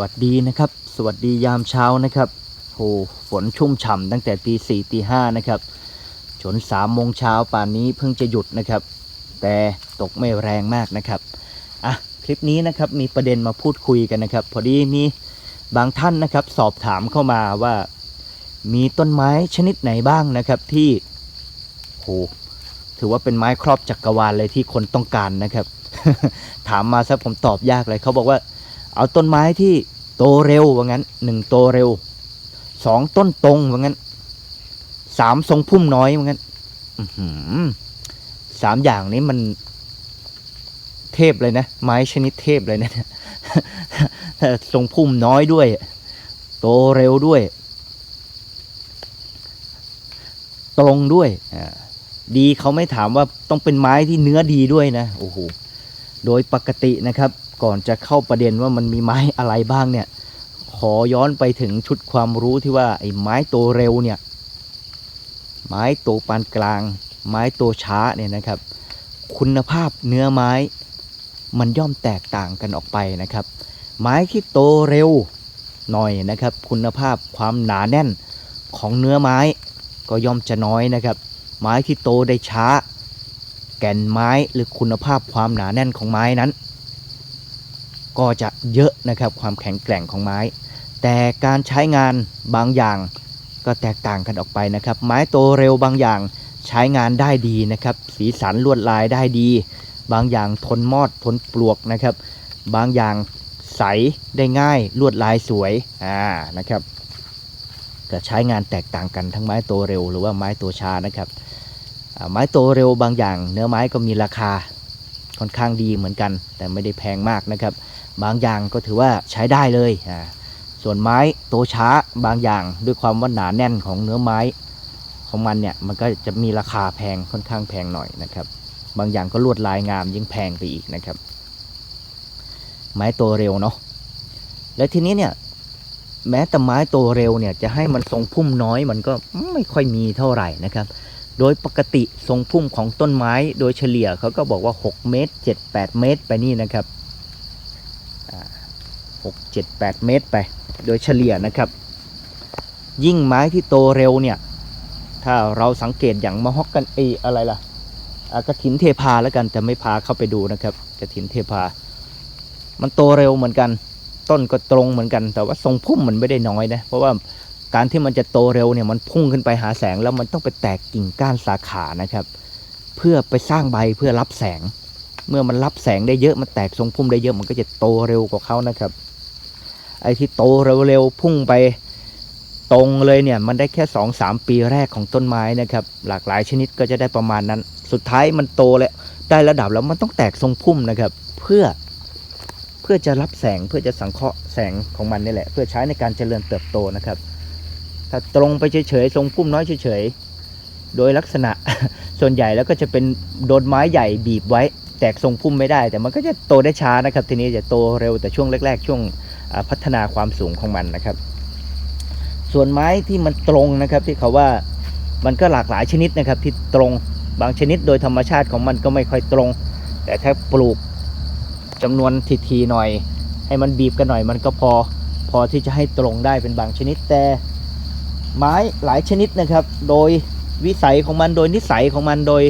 วัสดีนะครับ สวัสดียามเช้านะครับโหฝนชุ่มฉ่ำตั้งแต่ตีสี่ตีห้านะครับจนสามโมงเช้าป่านนี้เพิ่งจะหยุดนะครับ แต่ตกไม่แรงมากนะครับอะคลิปนี้นะครับมีประเด็นมาพูดคุยกันนะครับ พอดีมีบางท่านนะครับสอบถามเข้ามาว่า มีต้นไม้ชนิดไหนบ้างนะครับที่โหถือว่าเป็นไม้ครอบจักรวาลเลยที่คนต้องการนะครับ ถามมาซะผมตอบยากเลยเขาบอกว่า เอาต้นไม้ที่โตเร็วว่างั้นหนึ่งโตเร็วสองต้นตรงว่างั้นสามทรงพุ่มน้อยว่างั้นสามอย่างนี้มันเทพเลยนะ ไม้ชนิดเทพเลยนะทรงพุ่มน้อยด้วย โตเร็วด้วย ตรงด้วยดีเขาไม่ถามว่าต้องเป็นไม้ที่เนื้อดีด้วยนะโอ้โหโดยปกตินะครับ ก่อนจะเข้าประเด็นว่ามันมีไม้อะไรบ้างเนี่ย ขอย้อนไปถึงชุดความรู้ที่ว่าไอ้ไม้โตเร็วเนี่ย ไม้โตปานกลาง ไม้โตช้าเนี่ยนะครับ คุณภาพเนื้อไม้มันย่อมแตกต่างกันออกไปนะครับ ไม้ที่โตเร็วหน่อยนะครับ คุณภาพความหนาแน่นของเนื้อไม้ก็ย่อมจะน้อยนะครับ ไม้ที่โตได้ช้า แก่นไม้หรือคุณภาพความหนาแน่นของไม้นั้น ก็จะเยอะนะครับความแข็งแกร่งของไม้ แต่การใช้งานบางอย่างก็แตกต่างกันออกไปนะครับ ไม้โตเร็วบางอย่างใช้งานได้ดีนะครับ สีสันลวดลายได้ดี บางอย่างทนมอดทนปลวกนะครับ บางอย่างใสได้ง่ายลวดลายสวยอ่านะครับก็ใช้งานแตกต่างกันทั้งไม้โตเร็วหรือว่าไม้โตช้านะครับไม้โตเร็วบางอย่าง เนื้อไม้ก็มีราคาค่อนข้างดีเหมือนกัน แต่ไม่ได้แพงมากนะครับ บางอย่างก็ถือว่าใช้ได้เลยอ่าส่วนไม้โตช้าบางอย่างด้วยความว่าหนาแน่นของเนื้อไม้ของมันเนี่ยมันก็จะมีราคาแพงค่อนข้างแพงหน่อยนะครับ บางอย่างก็ลวดลายงามยิ่งแพงไปอีกนะครับ ไม้โตเร็วเนาะและทีนี้เนี่ยแม้แต่ไม้โตเร็วเนี่ยจะให้มันทรงพุ่มน้อยมันก็ไม่ค่อยมีเท่าไหร่นะครับ โดยปกติทรงพุ่มของต้นไม้โดยเฉลี่ยเขาก็บอกว่า 6 เมตร 7 8 เมตรไปนี่นะครับ หกเจ็ดแปดเมตรไป โดยเฉลี่ยนะครับ ยิ่งไม้ที่โตเร็วเนี่ย ถ้าเราสังเกตอย่างมะฮอกกันเออะไรล่ะอะกระถินเทพาแล้วกันแต่ไม่พาเข้าไปดูนะครับกระถินเทพา มันโตเร็วเหมือนกัน ต้นก็ตรงเหมือนกัน แต่ว่าทรงพุ่มมันไม่ได้น้อยนะ เพราะว่าการที่มันจะโตเร็วเนี่ยมันพุ่งขึ้นไปหาแสงแล้วมันต้องไปแตกกิ่งก้านสาขานะครับ เพื่อไปสร้างใบเพื่อรับแสง เมื่อมันรับแสงได้เยอะมันแตกทรงพุ่มได้เยอะมันก็จะโตเร็วกว่าเขานะครับ ไอ้ที่โตเร็วๆพุ่งไปตรงเลยเนี่ยมันได้แค่สองสามปีแรกของต้นไม้นะครับ หลากหลายชนิดก็จะได้ประมาณนั้น สุดท้ายมันโตแล้วได้ระดับแล้วมันต้องแตกทรงพุ่มนะครับ เพื่อเพื่อจะรับแสงเพื่อจะสังเคราะห์แสงของมันนี่แหละ เพื่อใช้ในการเจริญเติบโตนะครับ ถ้าตรงไปเฉยๆทรงพุ่มน้อยเฉยๆโดยลักษณะส่วนใหญ่แล้วก็จะเป็นโดนไม้ใหญ่บีบไว้ แตกทรงพุ่มไม่ได้ แต่มันก็จะโตได้ช้านะครับ ทีนี้จะโตเร็วแต่ช่วงแรก ๆ ช่วง พัฒนาความสูงของมันนะครับ ส่วนไม้ที่มันตรงนะครับที่เขาว่ามันก็หลากหลายชนิดนะครับที่ตรงบางชนิดโดยธรรมชาติของมันก็ไม่ค่อยตรง แต่ถ้าปลูกจำนวนทีๆหน่อย ให้มันบีบกันหน่อยมันก็พอพอที่จะให้ตรงได้เป็นบางชนิดแต่ไม้หลายชนิดนะครับ โดยวิสัยของมันโดยนิสัยของมันโดย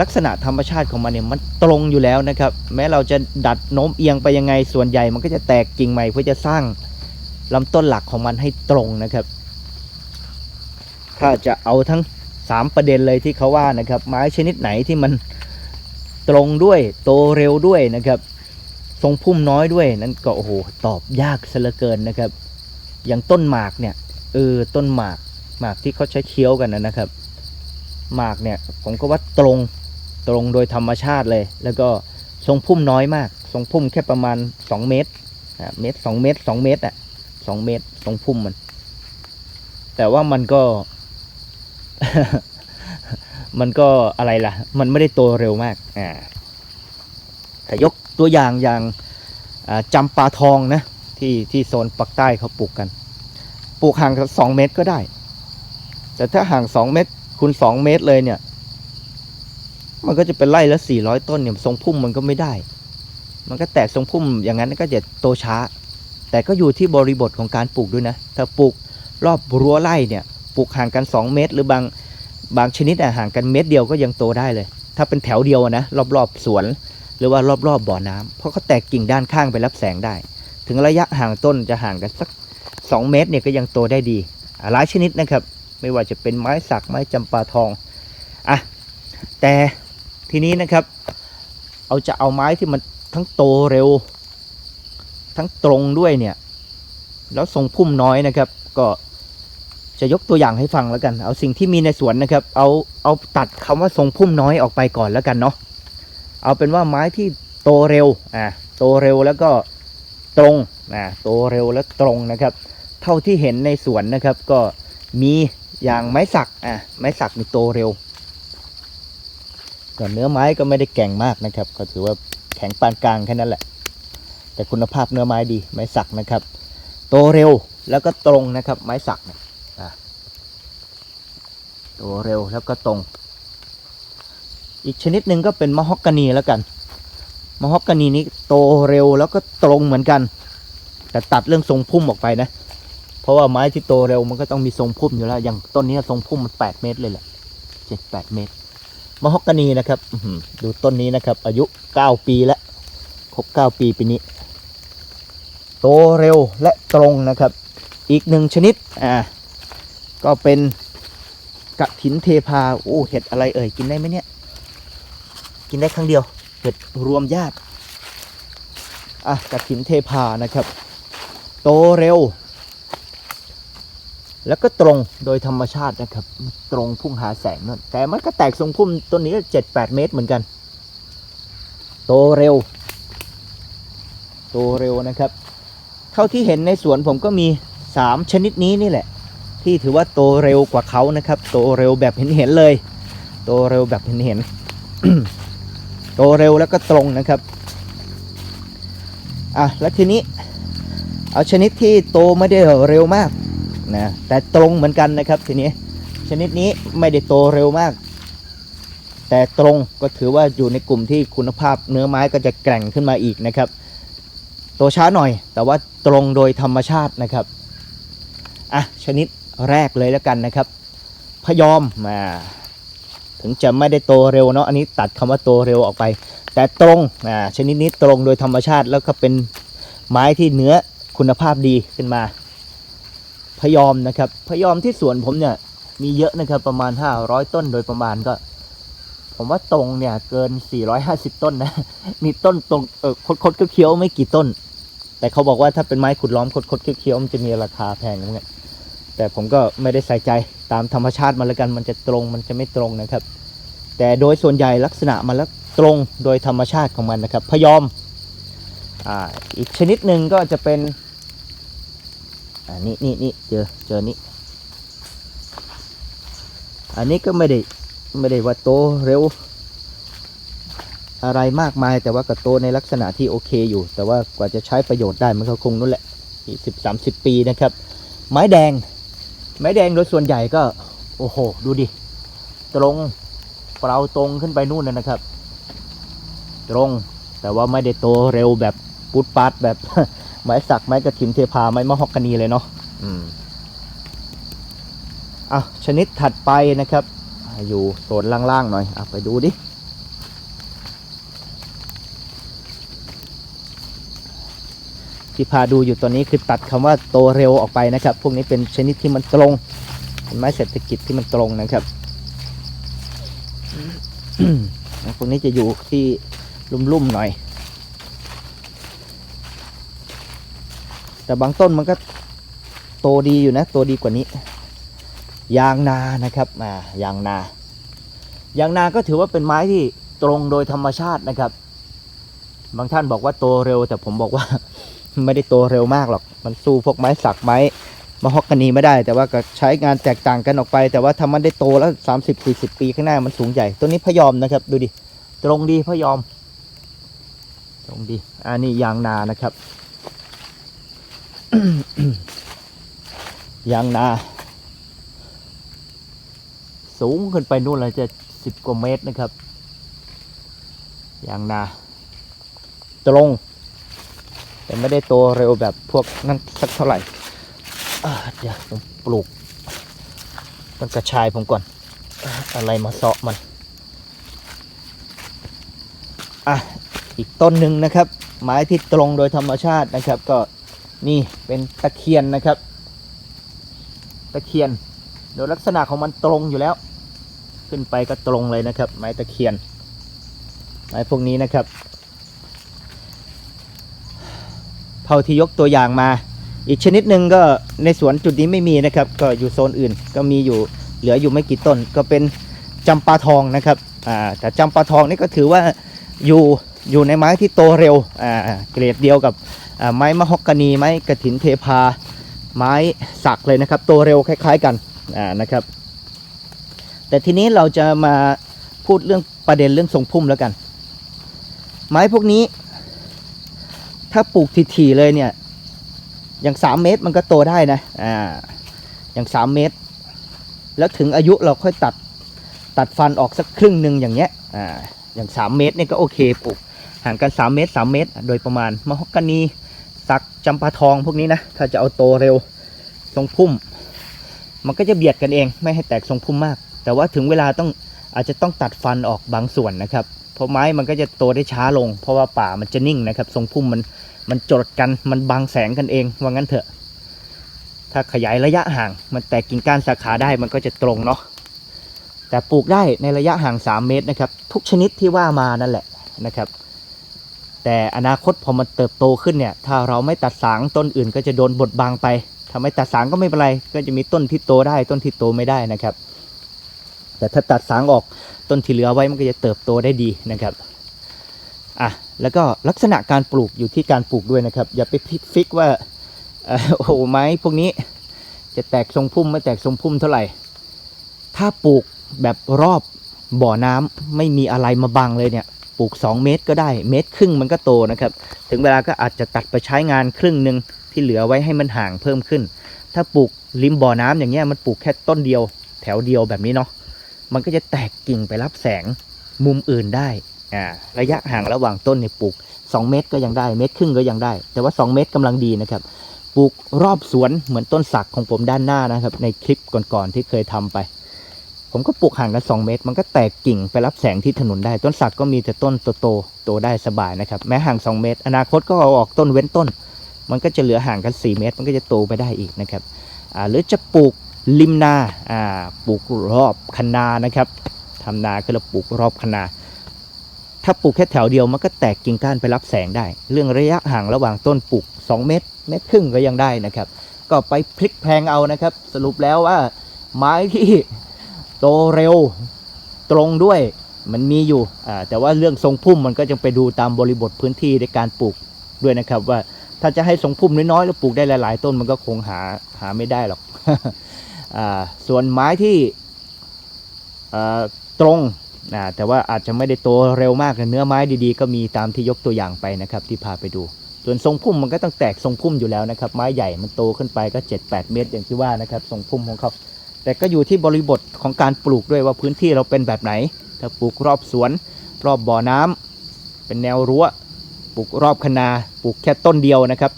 ลักษณะธรรมชาติของมันเนี่ยมันตรงอยู่แล้วนะครับ แม้เราจะดัดโน้มเอียงไปยังไงส่วนใหญ่มันก็จะแตกกิ่งใหม่เพื่อจะสร้างลำต้นหลักของมันให้ตรงนะครับ ถ้าจะเอาทั้งสามประเด็นเลยที่เขาว่านะครับ ไม้ชนิดไหนที่มันตรงด้วยโตเร็วด้วยนะครับ ทรงพุ่มน้อยด้วยนั่นก็โอ้โหตอบยากซะเหลือเกินนะครับ อย่างต้นหมากเนี่ยเออต้นหมากหมากที่เขาใช้เคี้ยวกันนะนะครับ หมากเนี่ยผมก็ว่าตรง ตรงโดยธรรมชาติเลย แล้วก็ทรงพุ่มน้อยมาก ทรงพุ่มแค่ประมาณ 2 เมตรเมตรสองเมตรสองเมตรอะสองเมตรทรงพุ่มมัน แต่ว่ามันก็ มันก็อะไรล่ะ มันไม่ได้โตเร็วมากอ่าถ้ายกตัวอย่างอย่างจำปาทองนะ ที่ที่โซนปักใต้เขาปลูกกัน ปลูกห่างสองเมตรก็ได้ แต่ถ้าห่างสองเมตรคูณสองเมตรเลยเนี่ย มันก็จะเป็นไร่ละสี่ร้อยต้นเนี่ยทรงพุ่มมันก็ไม่ได้ มันก็แตกทรงพุ่มอย่างนั้นก็จะโตช้า แต่ก็อยู่ที่บริบทของการปลูกด้วยนะ ถ้าปลูกรอบรั้วไร่เนี่ยปลูกห่างกัน 2 เมตร หรือบางบางชนิดอะห่างกันเมตรเดียวก็ยังโตได้เลย ถ้าเป็นแถวเดียวอะนะรอบๆสวน หรือว่ารอบๆบบ่อน้ำเพราะเขาแตกกิ่งด้านข้างไปรับแสงได้ ถึงระยะห่างต้นจะห่างกันสัก 2 เมตรเนี่ยก็ยังโตได้ดีหลายชนิดนะครับ ไม่ว่าจะเป็นไม้สักไม้จำปาทองอะแต่ ทีนี้นะครับ เอาจะเอาไม้ที่มันทั้งโตเร็ว ทั้งตรงด้วยเนี่ย แล้วทรงพุ่มน้อยนะครับ ก็จะยกตัวอย่างให้ฟังแล้วกัน เอาสิ่งที่มีในสวนนะครับ เอาเอาตัดคำว่าทรงพุ่มน้อยออกไปก่อนแล้วกันเนาะ เอาเป็นว่าไม้ที่โตเร็ว อะโตเร็วแล้วก็ตรง อะโตเร็วและตรงนะครับ เท่าที่เห็นในสวนนะครับ ก็มีอย่างไม้สัก อะไม้สักนี่โตเร็ว็เนื้อไม้ก็ไม่ได้แก่งมากนะครับ ก็ถือว่าแข็งปานกลางแค่นั้นแหละ แต่คุณภาพเนื้อไม้ดี ไม้สักนะครับ โตเร็วแล้วก็ตรงนะครับ ไม้สักเนี่ยอะโตเร็วแล้วก็ตรง อีกชนิดหนึ่งก็เป็นมะฮอกกานีแล้วกันมะฮอกกานีนี้โตเร็วแล้วก็ตรงเหมือนกัน แต่ตัดเรื่องทรงพุ่มออกไปนะ เพราะว่าไม้ที่โตเร็วมันก็ต้องมีทรงพุ่มอยู่แล้ว อย่างต้นนี้ทรงพุ่มมันแปดเมตรเลยแหละเจ็ดแปดเมตร มะฮอกกานีนะครับดูต้นนี้นะครับ อายุเก้าปีแล้วครบเก้าปีปีนี้ โตเร็วและตรงนะครับ อีกหนึ่งชนิดอ่าก็เป็นกระถินเทพาโอ้เห็ดอะไรเอ่ยกินได้ไหมเนี่ย กินได้ครั้งเดียวเห็ดรวมญาติอะกระถินเทพานะครับ โตเร็ว แล้วก็ตรงโดยธรรมชาตินะครับ ตรงพุ่งหาแสงนั่นแต่มันก็แตกทรงพุ่มต้นนี้เจ็ดแปดเมตรเหมือนกัน โตเร็ว โตเร็วนะครับ เท่าที่เห็นในสวนผมก็มีสามชนิดนี้นี่แหละ ที่ถือว่าโตเร็วกว่าเขานะครับ โตเร็วแบบเห็นเห็นเลย โตเร็วแบบเห็นเห็นโตเร็วแล้วก็ตรงนะครับอะแล้วทีนี้ เอาชนิดที่โตไม่ได้เร็วมาก นะแต่ตรงเหมือนกันนะครับทีนี้ชนิดนี้ไม่ได้โตเร็วมาก แต่ตรงก็ถือว่าอยู่ในกลุ่มที่คุณภาพเนื้อไม้ก็จะแกร่งขึ้นมาอีกนะครับ โตช้าหน่อย แต่ว่าตรงโดยธรรมชาตินะครับอะชนิดแรกเลยแล้วกันนะครับ พยอมมาถึงจะไม่ได้โตเร็วเนาะอันนี้ตัดคำว่าโตเร็วออกไป แต่ตรงอ่าชนิดนี้ตรงโดยธรรมชาติแล้วก็เป็นไม้ที่เนื้อคุณภาพดีขึ้นมา พยอมนะครับ พยอมที่สวนผมเนี่ยมีเยอะนะครับประมาณ 500 ต้นโดยประมาณก็ ผมว่าตรงเนี่ยเกิน 450 ต้นนะ มีต้นตรงเออคดคดๆเคี้ยวไม่กี่ต้น แต่เขาบอกว่าถ้าเป็นไม้ขุดล้อมคดคดๆเคี้ยวมันจะมีราคาแพงนะเนี่ยแต่ผมก็ไม่ได้ใส่ใจตามธรรมชาติมาแล้วกัน มันจะตรงมันจะไม่ตรงนะครับ แต่โดยส่วนใหญ่ลักษณะมันแล้วตรงโดยธรรมชาติของมันนะครับ พยอมอ่าอีกชนิดหนึ่งก็จะเป็น อ่านี่นี่นี่เจอเจอนี่อันนี้ก็ไม่ได้ไม่ได้ว่าโตเร็ว อะไรมากมายแต่ว่าก็โตในลักษณะที่โอเคอยู่ แต่ว่ากว่าจะใช้ประโยชน์ได้มันก็คงนู่นแหละอีกสิบสามสิบปีนะครับ ไม้แดง ไม้แดงโดยส่วนใหญ่ก็ โอ้โห ดูดิ ตรงเปล่าตรงขึ้นไปนู่นนะนะครับ ตรงแต่ว่าไม่ได้โตเร็วแบบปุดปัดแบบ ไม้สักไม้กระถินเทพาไม้มะฮอกกานีเลยเนาะอืมอะชนิดถัดไปนะครับ อยู่โซนล่างๆหน่อยอะไปดูดิที่พาดูอยู่ตัวนี้คือตัดคำว่าโตเร็วออกไปนะครับ พวกนี้เป็นชนิดที่มันตรงเป็นไม้เศรษฐกิจที่มันตรงนะครับพวกนี้จะอยู่ที่ลุ่มๆหน่อย แต่บางต้นมันก็โตดีอยู่นะโตดีกว่านี้ ยางนานะครับอ่ายางนายางนาก็ถือว่าเป็นไม้ที่ตรงโดยธรรมชาตินะครับ บางท่านบอกว่าโตเร็ว แต่ผมบอกว่า ไม่ได้โตเร็วมากหรอก มันสู้พวกไม้สักไม้มะฮอกกานีไม่ได้ แต่ว่าก็ใช้งานแตกต่างกันออกไป แต่ว่าถ้ามันได้โตแล้ว 30 40 ปีข้างหน้ามันสูงใหญ่ ตัวนี้พยอมนะครับ ดูดิ ตรงดีพยอม ตรงดี อันนี้ยางนานะครับ ยางนา สูงขึ้นไปนู่นเลยจะสิบกว่าเมตรนะครับยางนา ตรง แต่ไม่ได้โตเร็วแบบพวกนั้นสักเท่าไหร่เดี๋ยวผมปลูกต้นกระชายผมก่อน อะไรมาเสาะมัน อะ อีกต้นหนึ่งนะครับ ไม้ที่ตรงโดยธรรมชาตินะครับ ก็ นี่เป็นตะเคียนนะครับ ตะเคียนโดยลักษณะของมันตรงอยู่แล้ว ขึ้นไปก็ตรงเลยนะครับ ไม้ตะเคียน ไม้พวกนี้นะครับเท่าที่ยกตัวอย่างมา อีกชนิดหนึ่งก็ในสวนจุดนี้ไม่มีนะครับ ก็อยู่โซนอื่น ก็มีอยู่เหลืออยู่ไม่กี่ต้น ก็เป็นจำปาทองนะครับอ่าแต่จำปาทองนี่ก็ถือว่าอยู่อยู่ในไม้ที่โตเร็วอ่าเกรดเดียวกับ ไม้มะฮอกกานีไม้กระถินเทพา ไม้สักเลยนะครับโตเร็วคล้าย ๆกันนะครับ แต่ทีนี้เราจะมาพูดเรื่องประเด็นเรื่องทรงพุ่มแล้วกัน ไม้พวกนี้ ถ้าปลูกถี่ๆเลยเนี่ย อย่างสามเมตรมันก็โตได้นะอ่าอย่างสามเมตร แล้วถึงอายุเราค่อยตัดตัดฟันออกสักครึ่งหนึ่งอย่างเงี้ยอ่าอย่างสามเมตรเนี่ยก็โอเคปลูกห่างกันสามเมตรสามเมตร โดยประมาณมะฮอกกานี สักจำปาทองพวกนี้นะ ถ้าจะเอาโตเร็วทรงพุ่ม มันก็จะเบียดกันเองไม่ให้แตกทรงพุ่มมาก แต่ว่าถึงเวลาต้องอาจจะต้องตัดฟันออกบางส่วนนะครับ เพราะไม้มันก็จะโตได้ช้าลง เพราะว่าป่ามันจะนิ่งนะครับ ทรงพุ่มมันมันจดกันมันบังแสงกันเองว่างั้นเถอะ ถ้าขยายระยะห่าง มันแตกกิ่งก้านสาขาได้มันก็จะตรงเนาะแต่ปลูกได้ในระยะห่าง 3 เมตรนะครับ ทุกชนิดที่ว่ามานั่นแหละนะครับ แต่อนาคตพอมันเติบโตขึ้นเนี่ย ถ้าเราไม่ตัดสางต้นอื่นก็จะโดนบดบังไปถ้าไม่ตัดสางก็ไม่เป็นไร ก็จะมีต้นที่โตได้ต้นที่โตไม่ได้นะครับ แต่ถ้าตัดสางออกต้นที่เหลือไว้มันก็จะเติบโตได้ดีนะครับอะแล้วก็ลักษณะการปลูกอยู่ที่การปลูกด้วยนะครับ อย่าไปฟิกฟิกว่าโอ้โหไม้พวกนี้จะแตกทรงพุ่มไม่แตกทรงพุ่มเท่าไหร่ ถ้าปลูกแบบรอบบ่อน้ำไม่มีอะไรมาบังเลยเนี่ย ปลูก 2 เมตรก็ได้เมตรครึ่งมันก็โตนะครับ ถึงเวลาก็อาจจะตัดไปใช้งานครึ่งหนึ่งที่เหลือไว้ให้มันห่างเพิ่มขึ้น ถ้าปลูกริมบ่อน้ำอย่างเงี้ยมันปลูกแค่ต้นเดียว แถวเดียวแบบนี้เนาะมันก็จะแตกกิ่งไปรับแสงมุมอื่นได้อ่าระยะห่างระหว่างต้นเนี่ยปลูก 2 เมตรก็ยังได้เมตรครึ่งก็ยังได้ แต่ว่า 2 เมตรกำลังดีนะครับปลูกรอบสวนเหมือนต้นสักของผมด้านหน้านะครับ ในคลิปก่อนๆที่เคยทำไป ผมก็ปลูกห่างกัน2 เมตร มันก็แตกกิ่งไปรับแสงที่ถนนได้ ต้นสักก็มีแต่ต้นโตๆโตได้สบายนะครับ แม้ห่าง 2 เมตร อนาคตก็เอาออกต้นเว้นต้น มันก็จะเหลือห่างกัน 4 เมตร มันก็จะโตไปได้อีกนะครับหรือจะปลูกริมนาปลูกรอบคันนานะครับทำนาคือเราปลูกรอบคันนา ถ้าปลูกแค่แถวเดียวมันก็แตกกิ่งก้านไปรับแสงได้ เรื่องระยะห่างระหว่างต้นปลูก 2 เมตร เมตรครึ่งก็ยังได้นะครับ ก็ไปพลิกแพลงเอานะครับ สรุปแล้วว่าไม้ที่ โตเร็วตรงด้วยมันมีอยู่แต่ว่าเรื่องทรงพุ่มมันก็จะไปดูตามบริบทพื้นที่ในการปลูกด้วยนะครับ ว่าถ้าจะให้ทรงพุ่มน้อยๆแล้วปลูกได้หลาย ๆ ต้นมันก็คงหาหาไม่ได้หรอกอส่วนไม้ที่ตรงแต่ว่าอาจจะไม่ได้โตเร็วมากเนื้อไม้ดีๆ ก็มีตามที่ยกตัวอย่างไปนะครับที่พาไปดู ส่วนทรงพุ่มมันก็ต้องแตกทรงพุ่มอยู่แล้วนะครับ ไม้ใหญ่มันโตขึ้นไปก็ 7-8 เมตรอย่างที่ว่านะครับทรงพุ่มของเขา แต่ก็อยู่ที่บริบทของการปลูกด้วยว่าพื้นที่เราเป็นแบบไหน ถ้าปลูกรอบสวน รอบบ่อน้ำเป็นแนวรั้ว ปลูกรอบคนาปลูกแค่ต้นเดียวนะครับ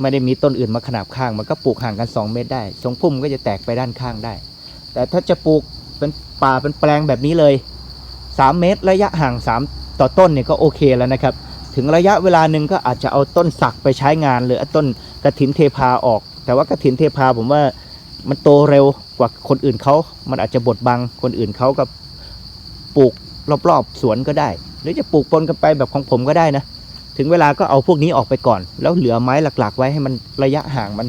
ไม่ได้มีต้นอื่นมาขนาบข้าง มันก็ปลูกห่างกัน 2 เมตรได้ ทรงพุ่มก็จะแตกไปด้านข้างได้ แต่ถ้าจะปลูกเป็นป่าเป็นแปลงแบบนี้เลย 3 เมตรระยะห่าง 3 ต่อต้นเนี่ยก็โอเคแล้วนะครับ ถึงระยะเวลาหนึ่งก็อาจจะเอาต้นสักไปใช้งานหรือต้นกระถินเทพาออก แต่ว่ากระถินเทพาผมว่า มันโตเร็วกว่าคนอื่นเขา มันอาจจะบดบังคนอื่นเขากับปลูกรอบๆสวนก็ได้ หรือจะปลูกปนกันไปแบบของผมก็ได้นะ ถึงเวลาก็เอาพวกนี้ออกไปก่อน แล้วเหลือไม้หลัก ๆ ไว้ให้มันระยะห่างมัน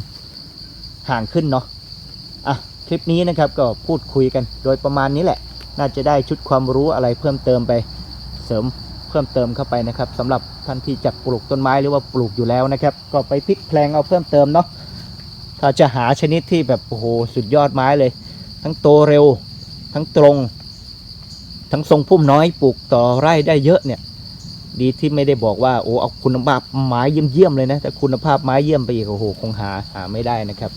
ห่างขึ้นเนาะ อะคลิปนี้นะครับก็พูดคุยกันโดยประมาณนี้แหละ น่าจะได้ชุดความรู้อะไรเพิ่มเติมไปเสริมเพิ่มเติมเข้าไปนะครับสำหรับท่านที่จะปลูกต้นไม้หรือว่าปลูกอยู่แล้วนะครับ ก็ไปพลิกแพลงเอาเพิ่มเติมเนาะ ถ้าจะหาชนิดที่แบบโอ้โหสุดยอดไม้เลย ทั้งโตเร็ว ทั้งตรง ทั้งทรงพุ่มน้อยปลูกต่อไร่ได้เยอะเนี่ย ดีที่ไม่ได้บอกว่าโอ้เอาคุณภาพไม้เยี่ยมๆเลยนะแต่คุณภาพไม้เยี่ยมไปอีกโอ้โหคงหาหาไม่ได้นะครับ